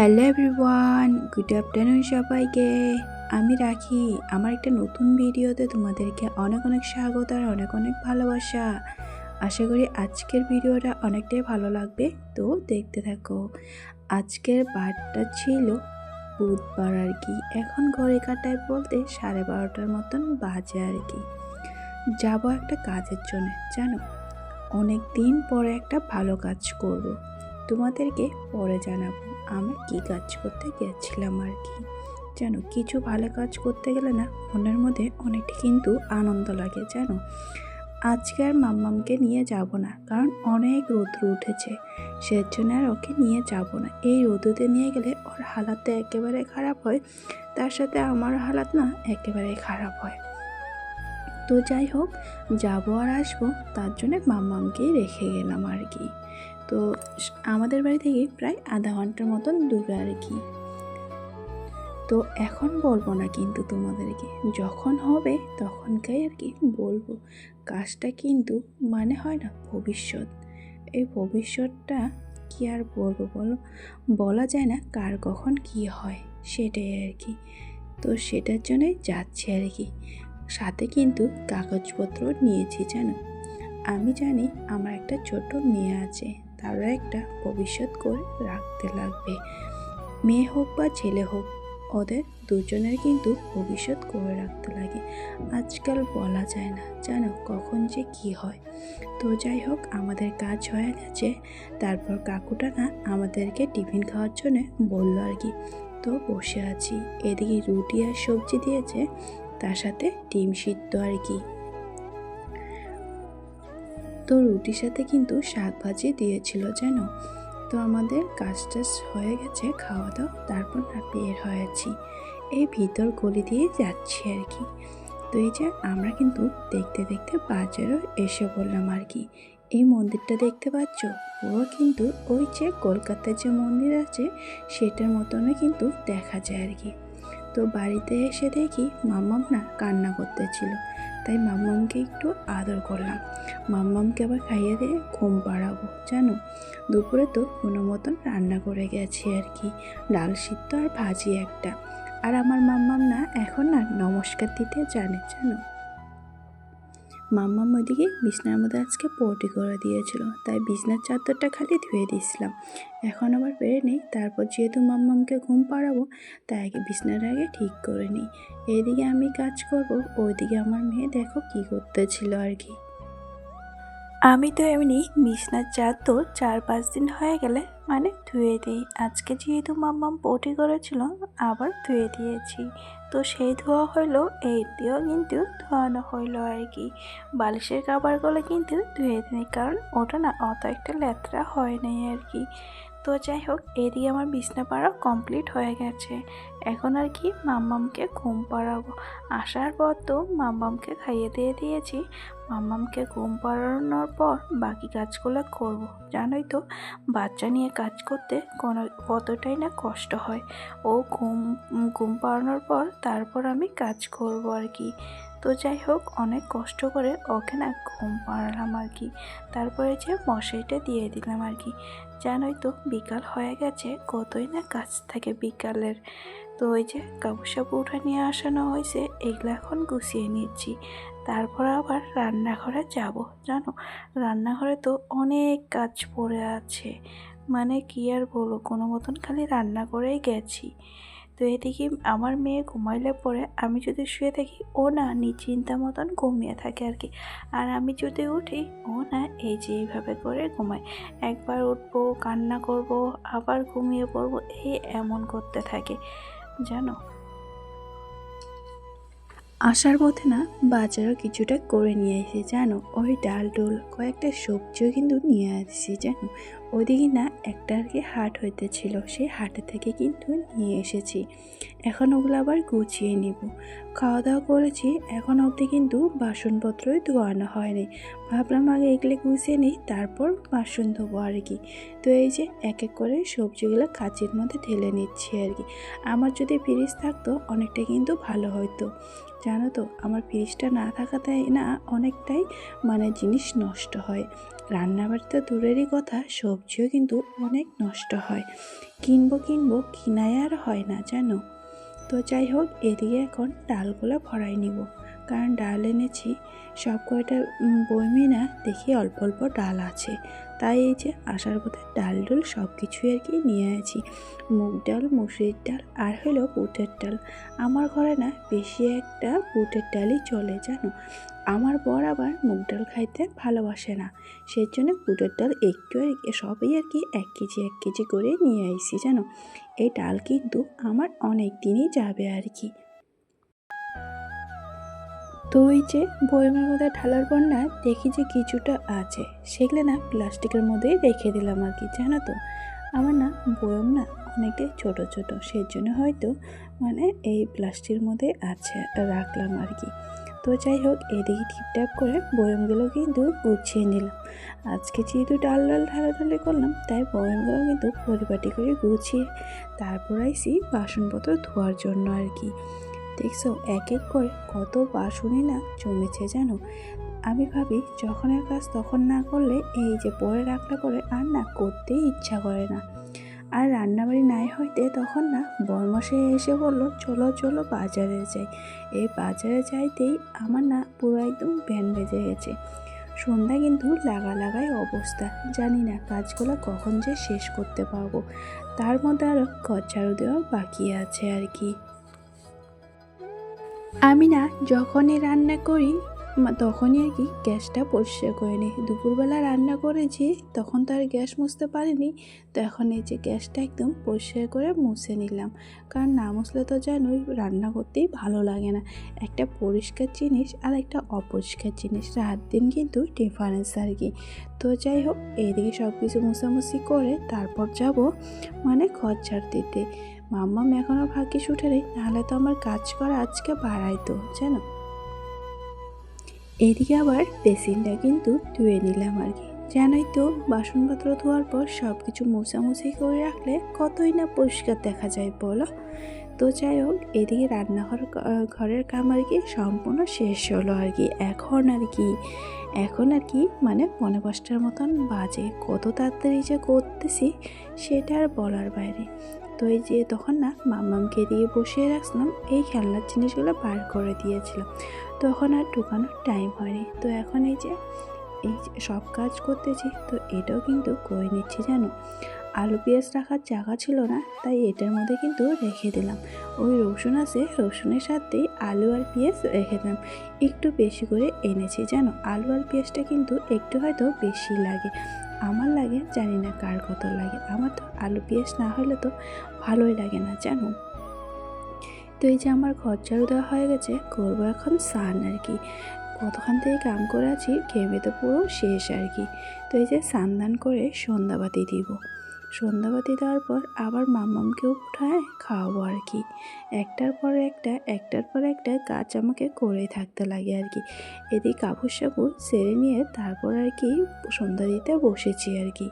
Hello everyone, good afternoon সবাইকে। আমি রাখি। আমার একটা নতুন ভিডিওতে তোমাদেরকে অনেক অনেক স্বাগত আর অনেক অনেক ভালোবাসা। আশা করি আজকের ভিডিওটা অনেকটাই ভালো লাগবে, তো দেখতে থাকো। আজকের বারটা ছিল বুধবার আর কি। এখন ঘড়ি কাটায় বলতে সাড়ে বারোটার মতন বাজে আর কি। যাব একটা কাজের জন্য, জানো? অনেক দিন পরে একটা ভালো কাজ করব। তোমাদেরকে পরে জানাব। আমি কি কাজ করতে গেছিলাম আর কি? জানো, কিছু ভালো কাজ করতে গেলে না মনের মধ্যে অনেকটা কিন্তু আনন্দ লাগে, জানো? আজকে আর মাম্মামকে নিয়ে যাব না, কারণ অনেক রৌদ্র উঠেছে। সেজন্য আর ওকে নিয়ে যাব না। এই রোদুতে নিয়ে গেলে ওর হালাত একেবারে খারাপ হয়, তার সাথে আমার হালাত না একেবারে খারাপ হয়। তো যাই হোক, যাব আর আসব, তার জন্য মাম্মামকেই রেখে গেলাম আর কি। তো আমাদের বাড়ি থেকে প্রায় আধা ঘণ্টার মতন দূরে আর কি। তো এখন বলব না কিন্তু তোমাদেরকে, যখন হবে তখনকাই আর কি বলব। কাজটা কিন্তু মানে হয় না, ভবিষ্যৎ। এই ভবিষ্যৎটা কি আর বলব বলো? বলা যায় না কার কখন কি হয়, সেটাই আর কি। তো সেটার জন্যই যাচ্ছি আর কি। সাথে কিন্তু কাগজপত্র নিয়েছি, জানো? আমি জানি আমার একটা ছোট মেয়ে আছে, তারও একটা ভবিষ্যৎ করে রাখতে লাগবে। মেয়ে হোক বা ছেলে হোক, ওদের দুজনের কিন্তু ভবিষ্যৎ করে রাখতে লাগে। আজকাল বলা যায় না, জানো কখন যে কি হয়। তো যাই হোক, আমাদের কাজ হয়ে গেছে। তারপর কাকুটা না আমাদেরকে টিফিন খাওয়ার জন্য বলল আর কি। তো বসে আছি। এদিকে রুটি আর সবজি দিয়েছে, তার সাথে ডিম সিদ্ধ আর কি। তো রুটির সাথে কিন্তু শাক ভাজি দিয়েছিল যেন তো আমাদের কাজ টাজ হয়ে গেছে খাওয়া দাওয়া তারপর না বের হয়েছি এই ভিতর গলি দিয়ে যাচ্ছি আর কি। তো এই যে আমরা কিন্তু দেখতে দেখতে বাজারও এসে বললাম আর কি। এই মন্দিরটা দেখতে পাচ্ছ? পুরো কিন্তু ওই যে কলকাতার যে মন্দির আছে, সেটার মতনও কিন্তু দেখা যায় আর কি। তো বাড়িতে এসে দেখি মাম্মাম না কান্না করতেছিল। তাই মাম্মামকে একটু আদর করলাম। মাম্মামকে আবার খাইয়ে দিয়ে ঘুম পাড়াবো, জানো? দুপুরে তো কোনো মতন রান্না করে গেছি আর কি। ডাল সিদ্ধ আর ভাজি একটা। আর আমার মাম্মাম না এখন না নমস্কার দিতে জানে, জানো? মাম্মাম ওইদিকে বিছনার মধ্যে আজকে পটি করে দিয়েছিল, তাই বিছনার চাদরটা খালি ধুয়ে দিয়েছিলাম। এখন আবার বেড়ে নেই, তারপর যেহেতু মাম্মামকে ঘুম পাড়াবো, তাই আগে বিছনার আগে ঠিক করে নিই। এদিকে আমি কাজ করব, ওইদিকে আমার মেয়ে দেখো কি করতেছিল আর কি। আমি তো এমনি বিছনার চাদর চার পাঁচ দিন হয়ে গেলে মানে ধুয়ে দিই। আজকে যেহেতু মাম্মাম পটি করেছিল, আবার ধুয়ে দিয়েছি। তো সেই ধোয়া হইল, এই দিয়েও কিন্তু ধোয়ানো হইল আর কি। বালিশের কাবারগুলো কিন্তু ধুয়ে দিই কারণ ওটা না অত একটা লেতরা হয় নাই আর কি। তো যাই হোক, এদিকে আমার বিছনা পাড়া কমপ্লিট হয়ে গেছে। এখন আর কি মাম্মামকে ঘুম পাড়াবো। আসার পর তো মাম্মামকে খাইয়ে দিয়ে দিয়েছি। মাম্মামকে ঘুম পাড়ানোর পর বাকি কাজগুলো করব। জানোই তো, বাচ্চা নিয়ে কাজ করতে কোনো কতটাই না কষ্ট হয়। ও ঘুম ঘুম পাড়ানোর পর তারপর আমি কাজ করব আর কি। তো যাই হোক, অনেক কষ্ট করে ওকে না ঘুম পাড়ালাম আর কি। তারপরে যে মশাইটা দিয়ে দিলাম আর কি। জানোই তো, বিকাল হয়ে গেছে, কতই না কাজ থাকে বিকালের। তো ওই যে সাপড় উঠা নিয়ে আসানো হয়েছে, এগুলো এখন গুছিয়ে নিচ্ছি। তারপর আবার রান্নাঘরে যাব, জানো? রান্নাঘরে তো অনেক কাজ পড়ে আছে। মানে কি আর বলো কোনো মতন খালি রান্না করেই গেছি। তো এদিকে আমার মেয়ে ঘুমাইলে পরে আমি যদি শুয়ে থাকি, ও না নিশ্চিন্তা মতন ঘুমিয়ে থাকে আর কি। আর আমি যদি উঠি, ও না এই যে এইভাবে করে ঘুমায়। একবার উঠবো, কান্না করব, আবার ঘুমিয়ে পড়ব, এই এমন করতে থাকে, জানো? আসার পথে না বাজারও কিছুটা করে নিয়ে এসেছি, জানো? ওই ডাল ডোল কয়েকটা সবজিও কিন্তু নিয়ে আসছি, জানো? ওদিকে না একটা আর কি হাট হইতেছিল সেই হাটে থেকে কিন্তু নিয়ে এসেছি। এখন ওগুলো আবার গুছিয়ে নিব। খাওয়া দাওয়া করেছি, এখন অবধি কিন্তু বাসনপত্রই ধোয়ানো হয়নি। ভাবলাম আগে এগুলো গুছিয়ে নিই, তারপর বাসন ধোবো আর কি। তো এই যে এক এক করে সবজিগুলো কাচির মধ্যে ঢেলে নিচ্ছি আর কি। আমার যদি ফ্রিজ থাকতো অনেকটা কিন্তু ভালো হতো জানো তো, আমার ফ্রিজটা না থাকাতে না অনেকটাই মানে জিনিস নষ্ট হয়। রান্নাবাড়িতে দূরেরই কথা সবজিও কিন্তু অনেক নষ্ট হয়। কিনবো কিনবো কিনায় আর হয় না, জানো? তো যাই হোক, এদিকে এখন ডালগুলো ভরাই নিব। কারণ ডাল এনেছি, সব কয়টা বইমি না, দেখি অল্প অল্প ডাল আছে। তাই এই যে আসার পথে ডাল ডুল সব কিছুই আর কি নিয়ে আছি। মুগ ডাল, মুসুরির ডাল আর হলো বুটের ডাল। আমার ঘরে না বেশি একটা বুটের ডালই চলে, জানো? আমার বর আবার মুগ ডাল খাইতে ভালোবাসে না। সেই জন্য বুটের ডাল একটু সবই আর কি এক কেজি এক কেজি করে নিয়ে আইছি, জানো? এই ডাল কিন্তু আমার অনেক দিনই যাবে আর কি। তো ওই যে বয়মের মধ্যে ঢালার পর না দেখি যে কিছুটা আছে। সেগুলো না প্লাস্টিকের মধ্যেই রেখে দিলাম আর কি, জানো তো? আমার না বয়ম না অনেকটাই ছোট ছোট। সেই জন্য হয়তো মানে এই প্লাস্টিকের মধ্যে আছে, রাখলাম আর কি। তো যাই হোক, এদিকে ঠিকঠাক করে বয়মগুলো কিন্তু গুছিয়ে নিলাম। আজকে যেহেতু ডাল ডাল ঢালা ঢালাঢালি করলাম, তাই বয়মগুলো কিন্তু পরিপাটি করে গুছিয়ে তারপর আইসি বাসনপত্র ধোয়ার জন্য আর কি। দেখছ? এক এক করে, কত বাসনই না, জমেছে জানো আমি ভাবি, যখনের কাজ তখন না করলে এই যে পরে রাখলে পরে আর না করতেই ইচ্ছা করে না। আর রান্নাবাড়ি নাই হইতে তখন না বরমশে এসে বলল, চলো চলো বাজারে যাই। এই বাজারে যাইতেই আমার না পুরো একদম ভ্যান বেজে গেছে। সন্ধ্যা কিন্তু লাগা লাগাই অবস্থা, জানি না কাজগুলো কখন যে শেষ করতে পারব। তার মধ্যে আরও ঘর দেওয়া বাকি আছে আর কি। আমি না যখনই রান্না করি তখনই আর কি গ্যাসটা পরিষ্কার করে নিই। দুপুরবেলা রান্না করেছি, তখন তো আর গ্যাস মুছতে পারিনি, তো এখন এই যে গ্যাসটা একদম পরিষ্কার করে মুছে নিলাম। কারণ না মুছলে তো জানোই রান্না করতেই ভালো লাগে না। একটা পরিষ্কার জিনিস আর একটা অপরিষ্কার জিনিস, রাত দিন কিন্তু ডিফারেন্স আর কি। তো যাই হোক, এইদিকে সব কিছু মুছামুছি করে তারপর যাব মানে ঝাড় দিতে। মাম্মাম এখনও ভাগ্যিস উঠে নেই নাহলে তো আমার কাজ করা আজকে বাড়াইতো, জানো? এদিকে আবার বেসিনটা কিন্তু ধুয়ে নিলাম আর কি। জানোই তো, বাসনপত্র ধোয়ার পর সব কিছু মোছামুছি করে রাখলে কতই না পরিষ্কার দেখা যায়, বলো? তো যাই হোক, এদিকে রান্নাঘর ঘরের কাম আর কি সম্পূর্ণ শেষ হলো আর কি। এখন আর কি, এখন আর কি মানে পনেরো পাঁচটার মতন বাজে। কত তাড়াতাড়ি যে করতেছি, সেটা আর বলার বাইরে। তো এই যে তখন না মামামকে দিয়ে বসিয়ে রাখছিলাম, এই খেলনার জিনিসগুলো বার করে দিয়েছিলাম তখন আর ঢুকানোর টাইম হয়নি। তো এখন এই যে, এই সব কাজ করতেছি, তো এটাও কিন্তু করে নিচ্ছি, জানো? আলু পেঁয়াজ রাখার জায়গা ছিল না, তাই এটার মধ্যে কিন্তু রেখে দিলাম। ওই রসুন আছে, রসুনের সাথেই আলু আর পেঁয়াজ রেখে দিলাম। একটু বেশি করে এনেছি, জানো? আলু আর পেঁয়াজটা কিন্তু একটু হয়তো বেশি লাগে। আমার লাগে জানি না কার কত লাগে। আমার তো আলু পেঁয়াজ না হলে তো ভালোই লাগে না, জানো? তো এই যে আমার ঘর ঝাড়ু দেওয়া হয়ে গেছে, করব এখন সান আর কি। কতক্ষণ থেকে কাম করে আছি, ঘেমে তো পুরো শেষ আর কি। তো এই যে সান করে সন্ধ্যাবাতি দিব। সন্ধ্যাবাতি দেওয়ার পর আবার মাম্মামকেও উঠায় খাওয়াবো আর কি। একটার পর একটা, একটার পর একটা কাজ আমাকে করেই থাকতে লাগে আর কি। এদিকে কাপড় সাপুর সেরে নিয়ে তারপর আর কি সন্ধ্যা দিতে বসেছি আর কি।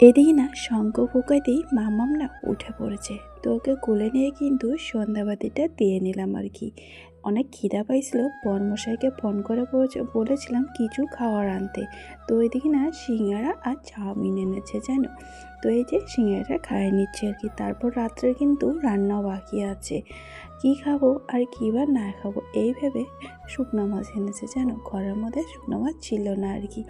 এদিকে না, শঙ্খ ফুকাইতেই মামাম না উঠে পড়েছে। তো ওকে কোলে নিয়ে কিন্তু সন্ধ্যাবাতিটা দিয়ে নিলাম আর কি। অনেক খিদা পাইছিল। বর্মশাইকে ফোন করে বলছে- বলেছিলাম কিছু খাওয়ার আনতে। তো এদিকে না সিঙ্গারা আর চাউমিন এনেছে, জানো? তো এই যে সিঙ্গারাটা খাইয়ে নিচ্ছে আর কি। তারপর রাত্রে কিন্তু রান্নাও বাকি আছে। কি খাব আর কী বা না খাব এই ভেবে শুকনো মাছ এনেছে, জানো? ঘরের মধ্যে শুকনো মাছ ছিল না আর কি।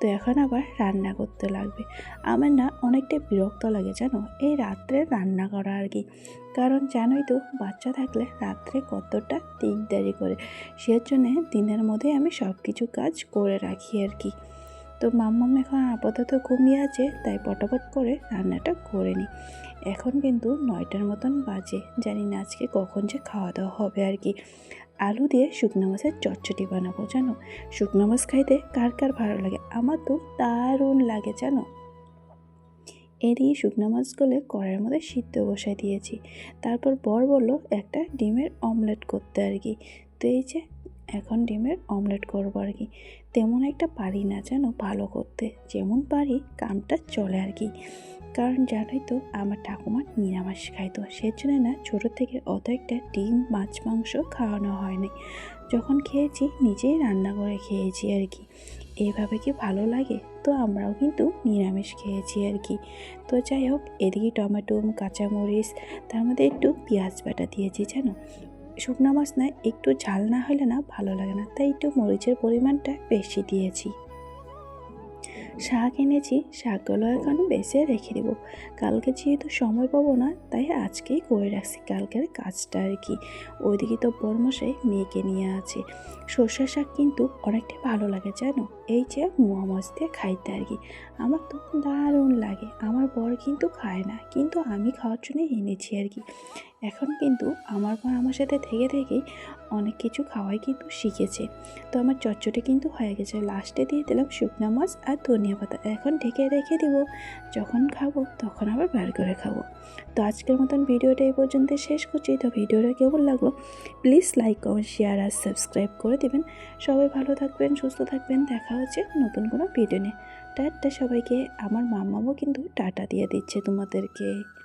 তো এখন আবার রান্না করতে লাগবে। আমার না অনেকটা বিরক্ত লাগে, জানো? এই রাত্রে রান্না করা আর কি। কারণ জানোই তো, বাচ্চা থাকলে রাত্রে কতটা দিকদারি করে। সেজন্য দিনের মধ্যে আমি সব কিছু কাজ করে রাখি আর কি। তো মাম্মাম এখন আপাতত ঘুমিয়ে আছে, তাই পটাপট করে রান্নাটা করে নিই। এখন কিন্তু নয়টার মতন বাজে, জানি না আজকে কখন যে খাওয়া দাওয়া হবে আর কি। আলু দিয়ে শুকনো মাছের চটচটি বানাবো, জানো? শুকনো মাছ খাইতে কার কার ভালো লাগে? আমার তো দারুণ লাগে, জানো? এদিকে শুকনো মাছগুলো কড়াইয়ের মধ্যে সিদ্ধ বসাই দিয়েছি। তারপর বর বলল, একটা ডিমের অমলেট করতে আর কি। তো এই যে, এখন ডিমের অমলেট করব আর কি। তেমন একটা পারি না যেন ভালো করতে। যেমন পারি, কামটা চলে আর কি। কারণ জানোই তো, আমার ঠাকুমা নিরামিষ খাইতো। সেজন্য না, ছোটো থেকে অত একটা ডিম, মাছ, মাংস খাওয়ানো হয়নি। যখন খেয়েছি, নিজেই রান্না করে খেয়েছি আর কি। এভাবে কি ভালো লাগে? তো আমরাও কিন্তু নিরামিষ খেয়েছি আর কি। তো যাই হোক, এদিকে টমেটো, কাঁচামরিচ, তার মধ্যে একটু পেঁয়াজ বাটা দিয়েছি, জানো? শুকনো মাছ না, একটু ঝাল না হলে না ভালো লাগে না। তাই একটু মরিচের পরিমাণটা বেশি দিয়েছি। শাক এনেছি, শাকগুলো এখন বেছে রেখে দেবো। কালকে যেহেতু সময় পাবো না, তাই আজকেই করে রাখছি। কালকের কাজটা আর কি। ওইদিকে তো বরমশাই মেয়েকে নিয়ে আছে। সর্ষে শাক কিন্তু অনেকটাই ভালো লাগে, জানো? এই যে মোয়া মাছ দিয়ে খাইতে আর কি। আমার তো দারুণ লাগে। আমার বর কিন্তু খায় না, কিন্তু আমি খাওয়ার জন্য এনেছি আর কি। এখন কিন্তু আমার মা আমার সাথে থেকে থেকেই অনেক কিছু খাওয়াই কিন্তু শিখেছে। তো আমার চচ্চড়ি কিন্তু হয়ে গেছে। লাস্টে দিয়ে দিলাম শুকনো মাছ আর ধনিয়া পাতা। এখন ঢেকে রেখে দিব। যখন খাব তখন আবার বের করে খাব। তো আজকের মতন ভিডিওটা এই পর্যন্ত শেষ করছি। তো ভিডিওটা কেমন লাগল প্লিজ লাইক কমেন্ট শেয়ার আর সাবস্ক্রাইব করে দেবেন। সবাই ভালো থাকবেন, সুস্থ থাকবেন। দেখা হচ্ছে নতুন কোনো ভিডিও নিয়ে। টাটা সবাইকে। আমার মামাও কিন্তু টাটা দিয়ে দিচ্ছে তোমাদেরকে।